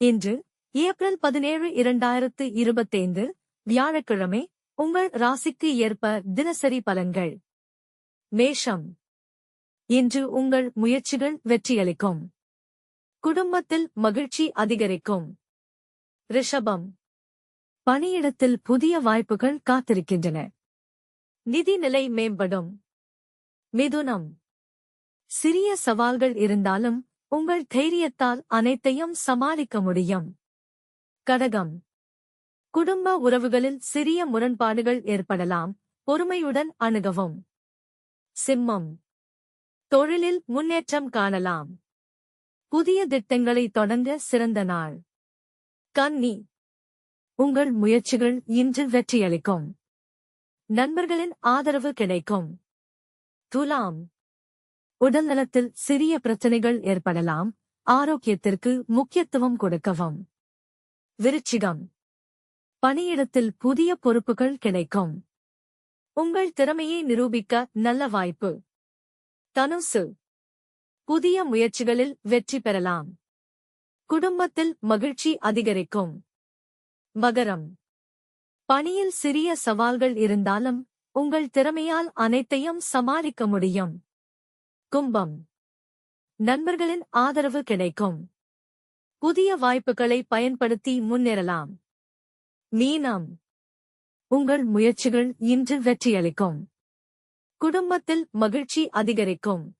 இன்று ஏப்ரல் பதினேழு இரண்டாயிரத்து இருபத்தைந்து வியாழக்கிழமை உங்கள் ராசிக்கு ஏற்ப தினசரி பலன்கள். மேஷம். இன்று உங்கள் முயற்சிகள் வெற்றியளிக்கும். குடும்பத்தில் மகிழ்ச்சி அதிகரிக்கும். ரிஷபம். பணியிடத்தில் புதிய வாய்ப்புகள் காத்திருக்கின்றன. நிதி நிலை மேம்படும். மிதுனம். சிறிய சவால்கள் இருந்தாலும் உங்கள் தைரியத்தால் அனைத்தையும் சமாளிக்க முடியும். கடகம். குடும்ப உறவுகளில் சிறிய முரண்பாடுகள் ஏற்படலாம். பொறுமையுடன் அணுகவும். சிம்மம். தொழிலில் முன்னேற்றம் காணலாம். புதிய திட்டங்களை தொடங்க சிறந்த நாள். கன்னி. உங்கள் முயற்சிகள் இன்று வெற்றியளிக்கும். நண்பர்களின் ஆதரவு கிடைக்கும். துலாம். உடல்நலத்தில் சிறிய பிரச்சனைகள் ஏற்படலாம். ஆரோக்கியத்திற்கு முக்கியத்துவம் கொடுக்கவும். விருச்சிகம். பணியிடத்தில் புதிய பொறுப்புகள் கிடைக்கும். உங்கள் திறமையை நிரூபிக்க நல்ல வாய்ப்பு. தனுசு. புதிய முயற்சிகளில் வெற்றி பெறலாம். குடும்பத்தில் மகிழ்ச்சி அதிகரிக்கும். மகரம். பணியில் சிறிய சவால்கள் இருந்தாலும் உங்கள் திறமையால் அனைத்தையும் சமாளிக்க முடியும். கும்பம். நண்பர்களின் ஆதரவு கிடைக்கும். புதிய வாய்ப்புகளை பயன்படுத்தி முன்னேறலாம். மீனம். உங்கள் முயற்சிகள் இன்று வெற்றியளிக்கும். குடும்பத்தில் மகிழ்ச்சி அதிகரிக்கும்.